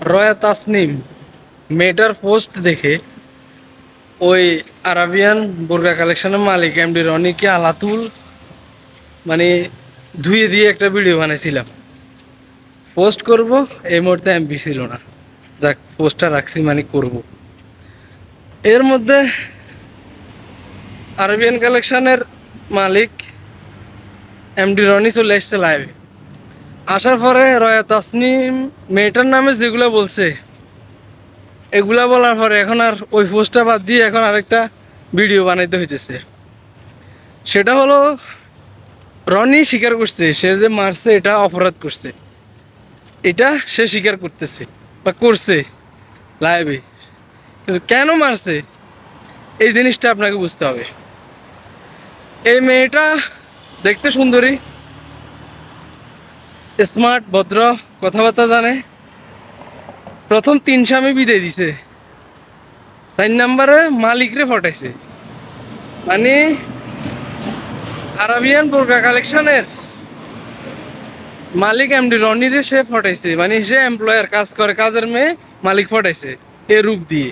রয়া তাসনিম মেয়েটার পোস্ট দেখে ওই আরাবিয়ান বোরকা কালেকশনের মালিক এমডি রনিকে আলাতুল মানে ধুয়ে দিয়ে একটা ভিডিও বানাইছিলাম। পোস্ট করব, এই মুহূর্তে এমপি ছিল না। যাক, পোস্টটা রাখছি মানে করব। এর মধ্যে আরবিয়ান কালেকশনের মালিক এমডি রনি চলে এসছে লাইভে আসার পরে রয়া তাসনিম মেয়েটার নামে যেগুলো বলছে, এগুলা বলার পরে এখন আর ওই পোস্টটা বাদ দিয়ে এখন আরেকটা ভিডিও বানাইতে হইতেছে। সেটা হলো রনি স্বীকার করছে, সে যে মারছে এটা অপরাধ করছে। এটা সে স্বীকার করতেছে বা করছে লাইভে কিন্তু কেন মারছে? এই জিনিসটা আপনাকে বুঝতে হবে। এই মেয়েটা দেখতে সুন্দরী স্মার্ট, ভদ্র, কথাবার্তা জানে। প্রথম তিন স্বামী বিদায় দিছে। চার নাম্বারে মালিকরে ফটাইছে মানে আরাবিয়ান বোরকা কালেকশনের মালিক এমডি রনিরে সে ফটাইছে মানে সে এমপ্লয়ার কাজ করে, কাজের মেয়ে মালিক ফটাইছে এ রূপ দিয়ে।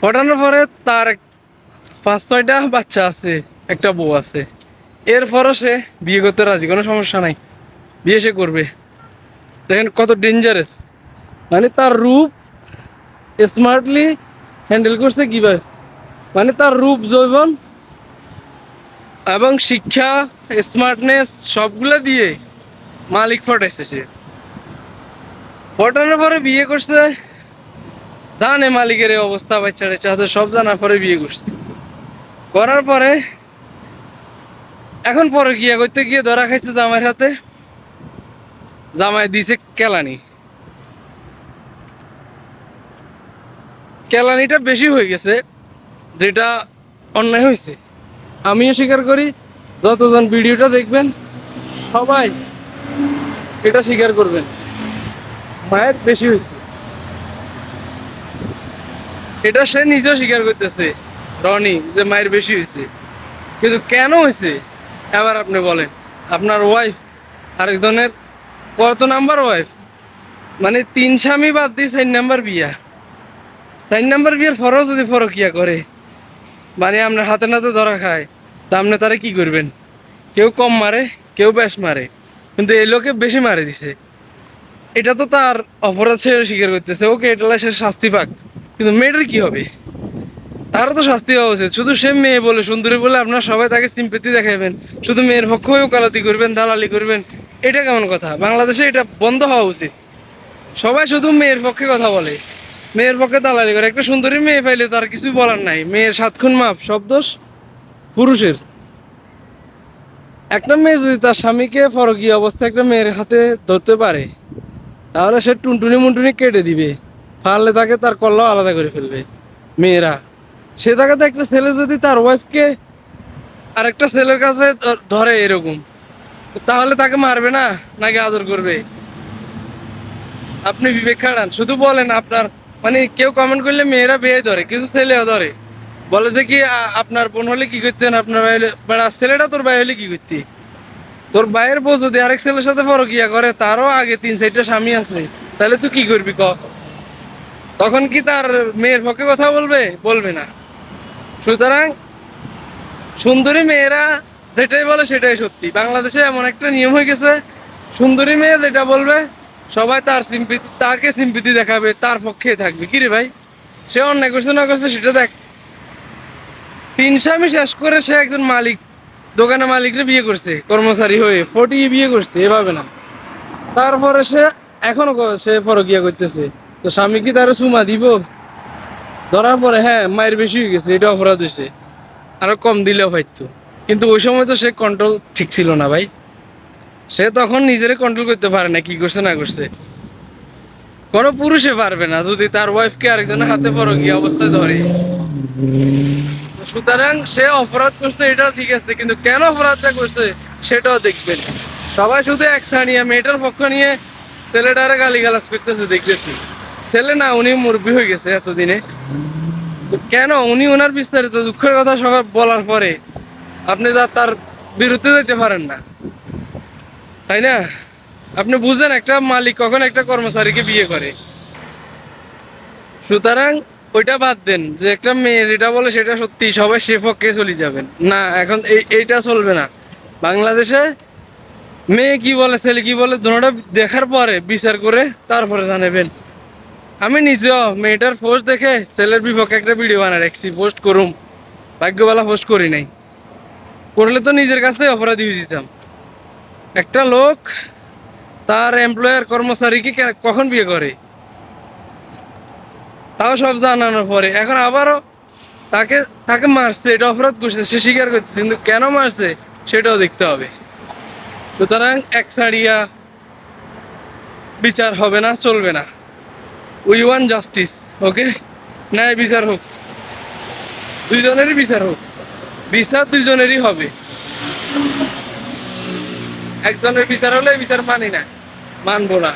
ফটানোর পরে তার পাঁচ, ছয়টা বাচ্চা আছে, একটা বউ আছে। এরপরও সে বিয়ে করতে রাজি, কোনো সমস্যা নাই। বিয়ে সে করবে। দেখেন কত ডেঞ্জারাস মানে তার রূপ স্মার্টলি হ্যান্ডেল করছে কীভাবে? মানে তার রূপ, যৌবন এবং শিক্ষা স্মার্টনেস সবগুলো দিয়ে মালিক ফটাইছে সে। ফটানোর পরে বিয়ে করছে, জানে মালিকের এই অবস্থা বাচ্চারা চাঁদে সব জানার পরে বিয়ে করছে। করার পরে এখন পরে গিয়া করতে গিয়ে ধরা খাইছে জামাইয়ের হাতে। জামাই দিছে কেলানি। কেলানিটা বেশি হয়ে গেছে, যেটা অন্যায় হয়েছে। আমিও স্বীকার করি, যতজন ভিডিওটা দেখবেন, সবাই এটা স্বীকার করবেন। মায়ের বেশি হয়েছে। এটা সে নিজেও স্বীকার করতেছে, রনি, যে মায়ের বেশি হয়েছে। কিন্তু কেন হয়েছে? এবার আপনি বলেন। আপনার ওয়াইফ আরেকজনের কত নাম্বার ওয়াইফ মানে তিন স্বামী বাদ দিয়ে চার নাম্বার বিয়া। চার নাম্বার বিয়ার ফরও যদি ফরকিয়া করে মানে আপনার হাতে নাতে ধরা খায় তা আপনি তারা কি করবেন? কেউ কম মারে, কেউ বেশ মারে, কিন্তু এই লোকে বেশি মারে দিছে। এটা তো তার অপরাধ সে স্বীকার করতেছে, ওকে এটা সে শাস্তি পাক। কিন্তু মেয়েটার কি হবে? তারও তো শাস্তি হওয়া উচিত। শুধু সে মেয়ে বলে, সুন্দরী বলে আপনার সবাই তাকে সিম্পেতি দেখাবেন শুধু মেয়ের পক্ষ কালাতি করবেন, দালালি করবেন এটা কেমন কথা? বাংলাদেশে এটা বন্ধ হওয়া উচিত। সবাই শুধু মেয়ের পক্ষে কথা বলে। মেয়ের পক্ষে দালালি করে। একটা সুন্দরী মেয়ে পাইলে তার কিছু বলার নাই। মেয়ের সাত খুন মাপ, সব দোষ পুরুষের। একটা মেয়ে যদি তার স্বামীকে ফরকীয় অবস্থায় একটা মেয়ের হাতে ধরতে পারে, তাহলে সে টুনটুনি মুন্টুনি কেটে দিবে। পারলে তাকে তার কল্লাও আলাদা করে ফেলবে, মেয়েরা। সে জায়গাতে একটা ছেলে যদি তার ওয়াইফকে আর একটা ছেলের কাছে ধরে এরকম তাহলে তাকে মারবে না? নাকি আদর করবে? আপনি বিবেক খাড়ান শুধু বলেন আপনার মানে কেউ কমেন্ট করলে মেয়েরা বিয়ে ধরে, কিছু ছেলেও ধরে। বলে যে কি আপনার বোন হলে কি করতেন? আপনার ভাই বেড়া ছেলেটা তোর ভাই হলে কি করতি? তোর ভাইয়ের বউ যদি আরেক ছেলের সাথে পরকিয়া করে, তারও আগে তিন চারটা স্বামী আছে। তাহলে তুই কি করবি ক? তখন কি তার মেয়ের পক্ষে কথা বলবে? বলবে না। সুতরাং সুন্দরী মেয়েরা যেটাই বলে সেটাই সত্যি। বাংলাদেশে এমন একটা নিয়ম হয়ে গেছে, সুন্দরী মেয়ে যেটা বলবে, সবাই তার সিম্পিতি তাকে সিম্পিতি দেখাবে, তার পক্ষে থাকবে। কি রে ভাই? সে অন্যায় করছে, না করছে, সেটা দেখ। তিন স্বামী শেষ করে সে একজন মালিক দোকানে মালিকরে বিয়ে করছে, কর্মচারী হয়ে, ফটিয়ে বিয়ে করছে, এভাবে না। তারপরে সে এখনও সে পরকিয়া করতেছে। তো স্বামী কি তার সুমা দিব? ধরার পরে হ্যাঁ মায়ের বেশি হয়ে গেছে, এটা অপরাধ হয়েছে। আরও কম দিলেও পাইতো কিন্তু ওই সময় তো সে কন্ট্রোল ঠিক ছিল না ভাই। সে তখন নিজেরে কন্ট্রোল করতে পারে না, কি করছে না করছে। কোনো পুরুষে পারবে না, যদি তার ওয়াইফকে আরেকজনের হাতে পরকিয়া অবস্থায় ধরে? সুতরাং সে অপরাধ করছে, এটা ঠিক আছে, কিন্তু কেন অপরাধটা করছে, সেটাও দেখবেন। সবাই শুধু এক নিয়ে, মেয়েটার পক্ষ নিয়ে ছেলেটারে গালি গালাজ করতেছে, দেখতেছি। ছেলে না, উনি মুরব্বী হয়ে গেছে এতদিনে। তো কেন? উনি ওনার বিস্তারিত দুঃখের কথা সবাই বলার পরে আপনি যা তার বিরুদ্ধে যেতে পারেন না। তাই না? আপনি বুঝেন একটা মালিক কখন একটা কর্মচারীকে বিয়ে করে। সুতরাং ওইটা বাদ দেন যে একটা মেয়ে যেটা বলে সেটা সত্যি সবাই সে পক্ষে চলে যাবেন। না, এখন এই- এইটা চলবে না। বাংলাদেশে মেয়ে কি বলে, ছেলে কি বলে, দুটোটা দেখার পরে বিচার করে তারপরে জানাবেন। আমি নিজেও মেয়েটার পোস্ট দেখে ছেলের বিপক্ষে একটা ভিডিও বানায় রাখছি পোস্ট করুম। ভাগ্যবেলা পোস্ট করি নাই। করলে তো নিজের কাছে অপরাধী হয়ে যেতাম। একটা লোক তার এমপ্লয়ার কর্মচারীকে কখন বিয়ে করে? তাও সব জানানোর পরে। এখন আবারও তাকে তাকে মারছে, এটা অপরাধ করছে, সে স্বীকার করছে, কিন্তু কেন মারছে সেটাও দেখতে হবে। সুতরাং এক ছাড়িয়া বিচার হবে না, চলবে না। উই ওয়ান জাস্টিস ওকে ন্যায় বিচার হোক। দুইজনেরই বিচার হোক। বিচার দুজনেরই হবে। একজনের বিচার হলে বিচার মানি না মানবো না।